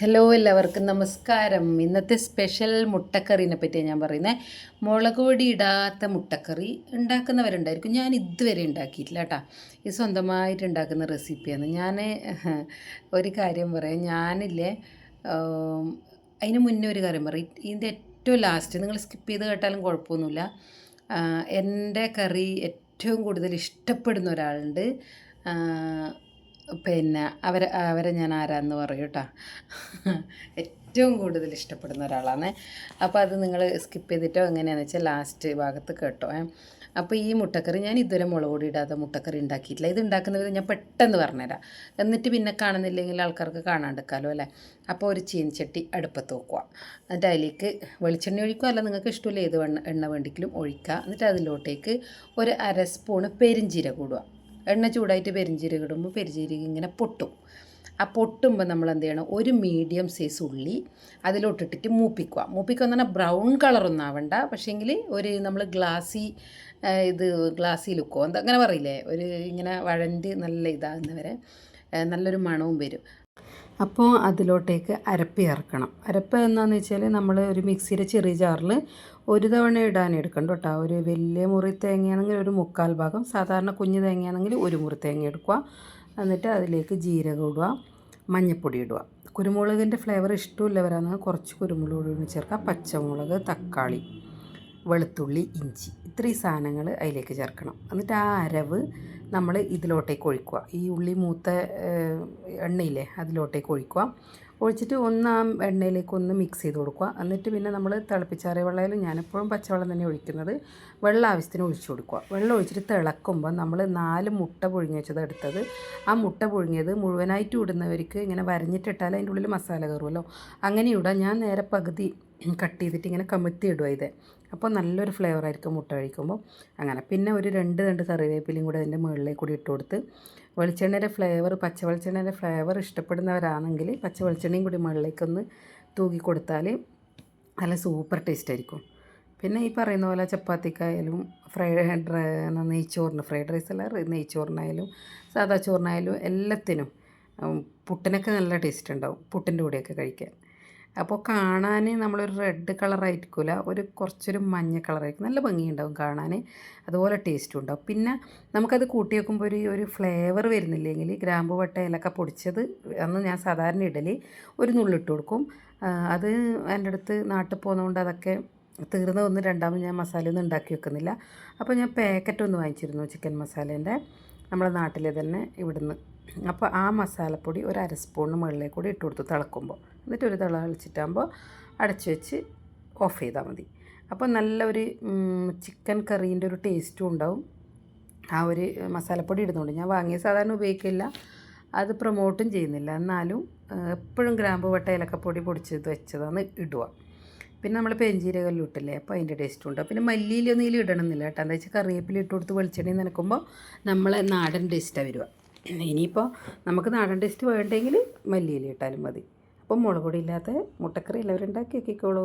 Hello എല്ലാവർക്കും നമസ്കാരം. ഇന്നത്തെ സ്പെഷ്യൽ മുട്ടക്കറീനെ പറ്റിയാണ് ഞാൻ പറയുന്നത് മുളക് പൊടി ഇടാത്ത മുട്ടക്കറി ഉണ്ടാക്കുന്നവരുണ്ടായിരിക്കും. ഞാൻ ഇതുവരെ ഉണ്ടാക്കിയിട്ടില്ല കേട്ടോ. ഇത് സ്വന്തമായിട്ട് ഉണ്ടാക്കുന്ന റെസിപ്പിയാണ്. ഞാൻ ഒരു കാര്യം പറയാം. ഞാനില്ലേ അതിന് മുന്നേ ഒരു കാര്യം പറയും. ഇതിന്റെ ഏറ്റവും ലാസ്റ്റ് നിങ്ങൾ സ്കിപ്പ് ചെയ്ത് കേട്ടാലും കുഴപ്പമൊന്നുമില്ല. എന്റെ കറി ഏറ്റവും കൂടുതൽ ഇഷ്ടപ്പെടുന്ന ഒരാളുണ്ട്. പിന്നെ അവരെ അവരെ ഞാൻ ആരാന്ന് പറയും കേട്ടോ ഏറ്റവും കൂടുതൽ ഇഷ്ടപ്പെടുന്ന ഒരാളാണ് അപ്പോൾ അത് നിങ്ങൾ സ്കിപ്പ് ചെയ്തിട്ടോ എങ്ങനെയാണെന്ന് വെച്ചാൽ ലാസ്റ്റ് ഭാഗത്ത് കേട്ടോ. അപ്പോൾ ഈ മുട്ടക്കറി ഞാൻ ഇതുവരെ മുളക് പൊടി ഇടാതെ മുട്ടക്കറി ഉണ്ടാക്കിയിട്ടില്ല ഇത് ഉണ്ടാക്കുന്ന വിധം ഞാൻ പെട്ടെന്ന് പറഞ്ഞുതരാം. എന്നിട്ട് പിന്നെ കാണുന്നില്ലെങ്കിൽ ആൾക്കാർക്ക് കാണാണ്ടെക്കാലോ അല്ലേ? അപ്പോൾ ഒരു ചീനച്ചട്ടി അടുപ്പത്ത് വെക്കുക. എന്നിട്ട് അതിലേക്ക് വെളിച്ചെണ്ണ ഒഴിക്കുക. അല്ല നിങ്ങൾക്ക് ഇഷ്ടമില്ല ഏത് എണ്ണ വേണ്ടിക്കലും ഒഴിക്കുക. എന്നിട്ട് അതിലോട്ടേക്ക് ഒരു അര സ്പൂണ് പെരിഞ്ചീരകം ഇടുക. എണ്ണ ചൂടായിട്ട് പെരിഞ്ചീരകം ഇടുമ്പോൾ പെരിഞ്ചീരകം ഇങ്ങനെ പൊട്ടും. ആ പൊട്ടുമ്പോൾ നമ്മൾ എന്ത് ചെയ്യണം ഒരു മീഡിയം സൈസ് ഉള്ളി അതിലോട്ടിട്ടിട്ട് മൂപ്പിക്കുക. മൂപ്പിക്കുക എന്ന് പറഞ്ഞാൽ ബ്രൗൺ കളറൊന്നും ആവണ്ട. പക്ഷേങ്കിൽ ഒരു നമ്മൾ ഗ്ലാസി ഇത് ഗ്ലാസി ലുക്കോ എന്താ അങ്ങനെ പറയില്ലേ? ഒരു ഇങ്ങനെ വഴണ്ട് നല്ല ഇതാകുന്നവരെ നല്ലൊരു മണവും വരും. അപ്പോൾ അതിലോട്ടേക്ക് അരപ്പ് ചേർക്കണം. അരപ്പ് എന്താണെന്ന് വെച്ചാൽ നമ്മൾ ഒരു മിക്സിയുടെ ചെറിയ ജാറിൽ ഒരു തവണ ഇടാൻ എടുക്കണ്ട കേട്ടോ. ഒരു വലിയ മുറി തേങ്ങയാണെങ്കിൽ ഒരു മുക്കാൽ ഭാഗം സാധാരണ കുഞ്ഞു തേങ്ങയാണെങ്കിൽ ഒരു മുറി തേങ്ങ എടുക്കുക. എന്നിട്ട് അതിലേക്ക് ജീരകം ഇടുക മഞ്ഞൾപ്പൊടി ഇടുക. കുരുമുളകിന്റെ ഫ്ലേവർ ഇഷ്ടമില്ലവരാണെങ്കിൽ കുറച്ച് കുരുമുളക് ഒഴിഞ്ഞ് ചേർക്കുക. പച്ചമുളക് തക്കാളി. വെളുത്തുള്ളി ഇഞ്ചി ഇത്രയും സാധനങ്ങൾ അതിലേക്ക് ചേർക്കണം. എന്നിട്ട് ആ അരവ് നമ്മൾ ഇതിലോട്ടേക്ക് ഒഴിക്കുക. ഈ ഉള്ളി മൂത്ത എണ്ണയില്ലേ അതിലോട്ടേക്ക് ഒഴിക്കുക. ഒഴിച്ചിട്ട് ഒന്ന് ആ എണ്ണയിലേക്ക് ഒന്ന് മിക്സ് ചെയ്ത് കൊടുക്കുക. എന്നിട്ട് പിന്നെ നമ്മൾ തിളപ്പിച്ചാറിയ വെള്ളമായാലും ഞാനെപ്പോഴും പച്ചവെള്ളം തന്നെ ഒഴിക്കുന്നത് വെള്ളം ആവശ്യത്തിന് ഒഴിച്ചു കൊടുക്കുക. വെള്ളം ഒഴിച്ചിട്ട് തിളക്കുമ്പോൾ നമ്മൾ നാല് മുട്ട പുഴുങ്ങി വെച്ചത് എടുത്തത്. ആ മുട്ട പുഴുങ്ങിയത് മുഴുവനായിട്ട് ഇടുന്നവർക്ക് ഇങ്ങനെ വരഞ്ഞിട്ടിട്ടാൽ അതിന്റെ ഉള്ളിൽ മസാല കയറുമല്ലോ അങ്ങനെ ഇടാം ഞാൻ നേരെ പകുതി കട്ട് ചെയ്തിട്ട് ഇങ്ങനെ കമിത്തി ഇടുക ഇത്. അപ്പോൾ നല്ലൊരു ഫ്ലേവർ ആയിരിക്കും മുട്ട കഴിക്കുമ്പോൾ. അങ്ങനെ പിന്നെ ഒരു രണ്ട് രണ്ട് കറിവേപ്പിലയും കൂടെ അതിന്റെ മുകളിലേക്ക് കൂടി ഇട്ട് കൊടുത്ത് വെളിച്ചെണ്ണയുടെ ഫ്ലേവർ പച്ച വെളിച്ചെണ്ണയുടെ ഫ്ലേവർ ഇഷ്ടപ്പെടുന്നവരാണെങ്കിൽ പച്ച വെളിച്ചെണ്ണയും കൂടി മുകളിലേക്കൊന്ന് തൂക്കി കൊടുത്താൽ നല്ല സൂപ്പർ ടേസ്റ്റ് ആയിരിക്കും. പിന്നെ ഈ പറയുന്ന പോലെ ചപ്പാത്തിക്കായാലും ഫ്രൈഡ് നെയ്ച്ചോറിന് ഫ്രൈഡ് റൈസ് അല്ല നെയ്ച്ചോറിനായാലും സാദാ ചോറിനായാലും എല്ലാത്തിനും പുട്ടിനൊക്കെ നല്ല ടേസ്റ്റ് ഉണ്ടാവും പുട്ടിന്റെ കൂടെയൊക്കെ കഴിക്കാൻ. അപ്പോൾ കാണാൻ നമ്മളൊരു റെഡ് കളറായിരിക്കില്ല ഒരു കുറച്ചൊരു മഞ്ഞ കളറായിരിക്കും. നല്ല ഭംഗിയുണ്ടാവും കാണാൻ അതുപോലെ ടേസ്റ്റും ഉണ്ടാവും. പിന്നെ നമുക്കത് കൂട്ടി വെക്കുമ്പോൾ ഒരു ഒരു ഫ്ലേവർ വരുന്നില്ലെങ്കിൽ ഗ്രാമ്പു വട്ട ഇലക്ക പൊടിച്ചത് അന്ന് ഞാൻ സാധാരണ ഇഡലി ഒരു നുള്ളിട്ട് കൊടുക്കും. അത് എന്റെ അടുത്ത് നാട്ടിൽ പോകുന്നതുകൊണ്ട് അതൊക്കെ തീർന്ന ഒന്ന് രണ്ടാമത് ഞാൻ മസാല ഒന്നും ഉണ്ടാക്കി വെക്കുന്നില്ല. അപ്പോൾ ഞാൻ പാക്കറ്റ് ഒന്ന് വാങ്ങിച്ചിരുന്നു ചിക്കൻ മസാലേന്റെ നമ്മുടെ നാട്ടിലെ തന്നെ ഇവിടുന്ന്. അപ്പോൾ ആ മസാലപ്പൊടി ഒരു അര സ്പൂണിന് മുകളിലേക്ക് കൂടി ഇട്ട് കൊടുത്തു തിളക്കുമ്പോൾ എന്നിട്ട് ഒരു തിള അടച്ച് വെച്ച് ഓഫ് ചെയ്താൽ മതി. അപ്പോൾ നല്ല ഒരു ചിക്കൻ കറീന്റെ ഒരു ടേസ്റ്റും ഉണ്ടാവും. ആ ഒരു മസാലപ്പൊടി ഇടുന്നുണ്ട് ഞാൻ വാങ്ങിയ സാധാരണ ഉപയോഗിക്കില്ല. അത് പ്രൊമോട്ടും ചെയ്യുന്നില്ല. എന്നാലും എപ്പോഴും ഗ്രാമ്പ് വട്ട ഏലക്കപ്പൊടി പൊടിച്ചത് വെച്ചതാണ് ഇടുക. പിന്നെ നമ്മൾ പെഞ്ചീരകല്ലും ഇട്ടില്ലേ അപ്പോൾ അതിന്റെ ടേസ്റ്റും ഉണ്ടാവും പിന്നെ മല്ലിയിലൊന്നും ഇതിൽ ഇടണമെന്നില്ല കേട്ടോ. എന്താ വെച്ചാൽ കറിവേപ്പില ഇട്ട് കൊടുത്ത് വെളിച്ചെണ്ണി നനക്കുമ്പോൾ നമ്മളെ നാടൻ ടേസ്റ്റാണ് വരിക. ഇനിയിപ്പോൾ നമുക്ക് നാടൻ ടേസ്റ്റ് വേണ്ടെങ്കിൽ മല്ലിയില ഇട്ടാലും മതി. അപ്പം മുളക് പൊടി ഇല്ലാത്ത മുട്ടക്കറി എല്ലാവരും ഉണ്ടാക്കി നോക്കിക്കോളൂ